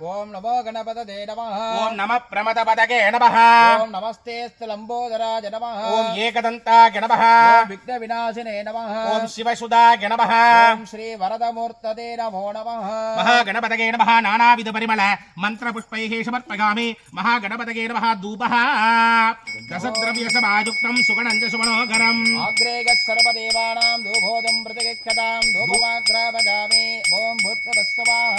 ఓం నమో గణపతదే నమః. ఓం నమ ప్రమదపదగే నమః. ఓం నమస్తే స్థలంబోదరాజ నమః. ఓం ఏకదంతాయ నమః. ఓం విఘ్న వినాశినే నమః. ఓం శివసుదాయ నమః. ఓం శ్రీ వరదమూర్తదే నమో నమః. మహాగణపతగే నమః. నానావిధ పరిమళ మంత్ర పుష్పైః సమర్పయామి మహాగణపతగే నమః ధూపః. రసద్రవ్య సమాయుక్తం సుగణం చ సుమనోహరం. ఆగ్రేగ సర్వదేవానాం ధూభోదం ప్రతిగచ్చతాం ధూపమాగ్రాపజామి ఓం స్వాహ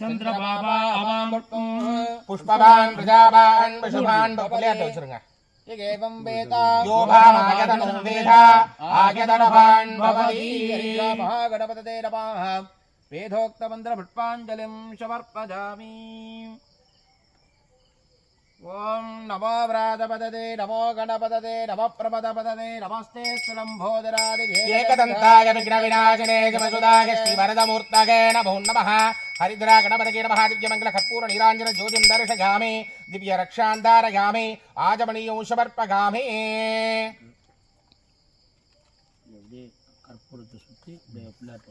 சந்திரபாபா அவாமுட்டும் புஷ்பவான் பிரஜாபான் விஷபான் பகுலேட்ட வச்சிருங்க. வேதோக்தமந்திரபுட்பாஞ்சலிம் சமர்ப்பஜாமி ॐ नमो व्रातपददे नमो गणपददे नमः प्रपदपददे नमस्ते सुलम्भोदरादिभेदन्ताय विघ्नविनाशने समसुदाय श्रीवरदमूर्तये नमो नमः। हरिद्रा गणपतके नमः। दिव्यमङ्गलकर्पूरनीराञ्जनज्योतिं दर्शयामि। दिव्यरक्षान्धारयामि। आजमणीयंशमर्पगामि ಕರ್ಪೂರದ ಸುತ್ತಿ ಪ್ಲೇಟ್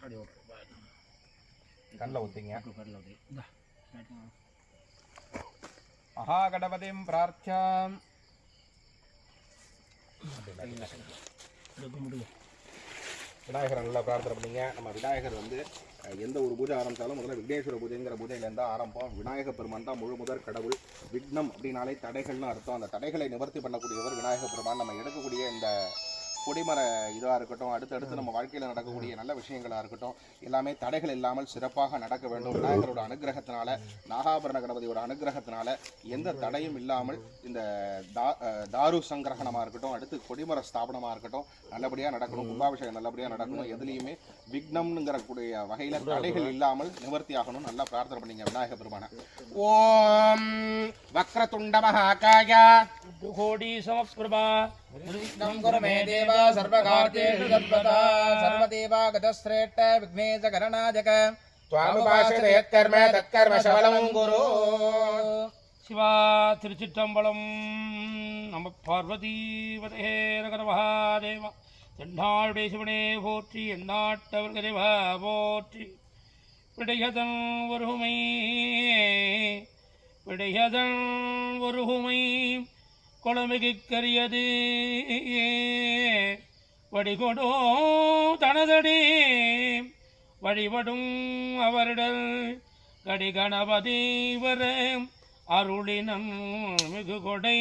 ಹಾಕಿ கண்ணில் ஒத்திங்க மகாகணபதியும் பிரார்த்தாம் விநாயகர் நல்லா பிரார்த்தனை பண்ணிங்க. நம்ம விநாயகர் வந்து எந்த ஒரு பூஜை ஆரம்பித்தாலும் முதல்ல விக்னேஸ்வர பூஜைங்கிற பூஜையிலேருந்து ஆரம்பம் விநாயக பெருமான் தான் முழு முதற் கடவுள். விக்னம் அப்படின்னாலே தடைகள்னு அர்த்தம். அந்த தடைகளை நிவர்த்தி பண்ணக்கூடியவர் விநாயக பெருமான். நம்ம எடுக்கக்கூடிய இந்த கொடிமர இதாக இருக்கட்டும் அடுத்தடுத்து நம்ம வாழ்க்கையில் நடக்கக்கூடிய நல்ல விஷயங்களாக இருக்கட்டும் எல்லாமே தடைகள் இல்லாமல் சிறப்பாக நடக்க வேண்டும். விநாயகரோட அனுகிரகத்தினால நாகாபரண கணபதியோட அனுகிரகத்தினால எந்த தடையும் இல்லாமல் இந்த தா- அஹ், தாரு சங்கிரகணமாக இருக்கட்டும் அடுத்து கொடிமர ஸ்தாபனமாக இருக்கட்டும் நல்லபடியாக நடக்கணும். கும்பாபிஷேகம் நல்லபடியாக நடக்கணும். எதுலேயுமே விக்னம்ங்கிற கூடிய வகையில் தடைகள் இல்லாமல் நிவர்த்தி ஆகணும். நல்லா பிரார்த்தனை பண்ணீங்க விநாயக பெருமான. ஓம் வக்ரதுண்ட மகாகாயா. கோடீசமப்பிரபா குருமே தேவா சர்வகார்த்தேஷு சர்வதா சர்வதேவா கதஸ்ரேட்ட விக்னேஷ கரணாஜக துவாமுபாசதே தர்ம தத்கர்ம சபலம் குரு சிவா திருச்சிற்றம்பலம் நம்ம பார்வதீவதே நகரவா தேவா தென்னாளுடைய சிவனே போற்றி எந்நாட்டவர்கள் போற்றி விடையதன் ஒருமை விடையதன் ஒருமை கொளமிகு கரியது வடிகொடோ தனதடி. வழிபடும் அவரிடல் கடிகணபதி வர அருளினம் மிகு கொடை.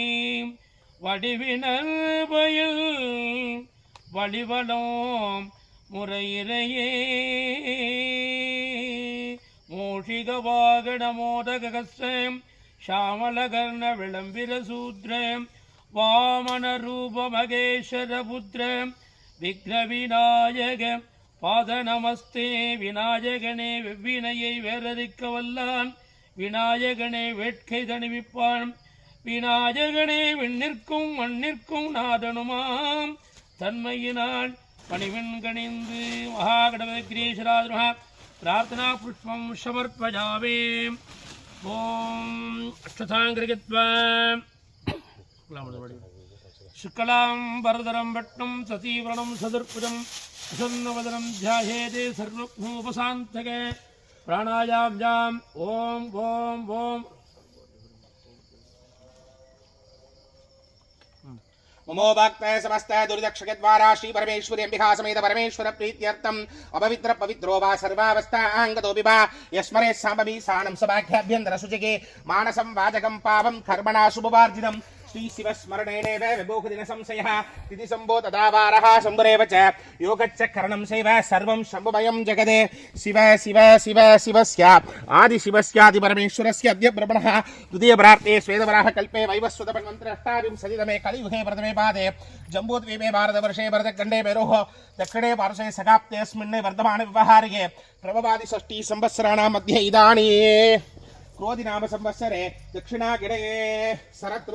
வடிவினல் பயில் வழிவலோம் முறையிறையே மூஷிக வாகன மோதகசம் கஸ்ரம் ஷாமலகர்ண விளம்பிர சூத்ரம் வாமன ரூப மகேஸ்வர புத்திரம் விக்ன விநாயக பாத நமஸ்தே விநாயகனே வெவ்வினையை வேறறிக்க வல்லான் விநாயகனே வேட்கை தணிவிப்பான் விநாயகனே விண்ணிற்கும் மண்ணிற்கும் நாதனுமாம் தன்மையினால் பணிவின் கணிந்து மகாகணபதி கிரீஸ்வராஜ பிரார்த்தனா புஷ்பம் சமர்ப்பஜாவே ஓம் అక్షతాంగ్రికత్వా శుక్లాంబరదరం పట్నం సతీవ్రణం సదర్పుజం ప్రసన్నవదనం ధ్యాయేతే సర్వోపశాంతకే ప్రాణాయామ్యాం ఓం ఓం ఓం మమోభాక్తాయ సమస్తాయ దురిదక్షకద్వారా శ్రీ పరమేశ్వరి అంబికా సమేత పరమేశ్వర ప్రీత్యర్థం అపవిత్ర పవిత్రో వా సర్వావస్థాంగతోపి వా యస్మరే సామమి సాణం సమాఖ్యాభ్యంతర శుచికే మానసం వాచకం పాపం కర్మణా శుభవార్జితం श्रीशिवस्मरणेनैव विभोगदिनसंशयः तिथि शम्भुरेव च। योगच्च शैव, सर्वं शम्भुमयं जगदे। शिव शिव शिव, शिवस्य, आदिशिवस्यादिपरमेश्वरस्य अद्य ब्रह्मणः द्वितीयप्रार्थे श्वेतवराहकल्पे वैवस्वतपन्वन्तरष्टाविंशतितमे कलियुगे प्रथमे पादे। जम्बूद्वीपे भारतवर्षे भरतखण्डे मेरोः। दक्षिणे पार्श्वे सगाप्तेऽस्मिन् वर्धमानव्यवहारिके प्रभवादिषष्टिसंवत्सराणां मध्ये इदानीं क्रोधिनामसंवत्सरे दक्षिणागिणे शरत्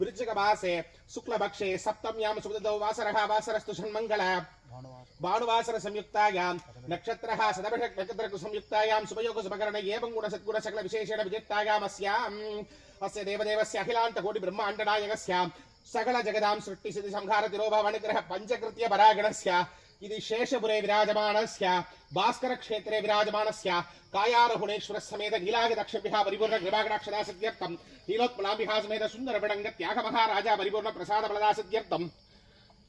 వృచ్చికమాసే శుక్లభక్షే సప్తమ్యాం సుగదౌ వాసరః వాసరస్తు షణ్మంగళ భానువాసర సంయుక్తాయాం నక్షత్ర సదభిషక్ నక్షత్రకు సంయుక్తాయాం శుభయోగ శుభకరణ ఏం గుణ సద్గుణ సకల విశేషణ విజేత్తాయామస్యాం అస్య దేవదేవస్య అఖిలాంత కోటి బ్రహ్మాండనాయకస్య సకల జగదాం సృష్టి సిద్ధి సంహార తిరోభావనిగ్రహ పంచకృత్య పరాగణస్య इति शेषपुरे विराजमानस्य भास्करक्षेत्रे विराजमानस्य कायारहुणेश्वरस्समेत नीलागदक्षभ्यः परिपूर्णकृपाकटाक्षदासिद्ध्यर्थम् नीलोत्पलाम्बिहा समेत सुन्दरवडङ्गत्यागमहाराजा परिपूर्णप्रसादफलदासिद्ध्यर्थम्।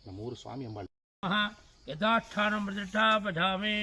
नमूरु स्वामी अम्बल् यथाष्ठानं प्रतिष्ठा पठामि।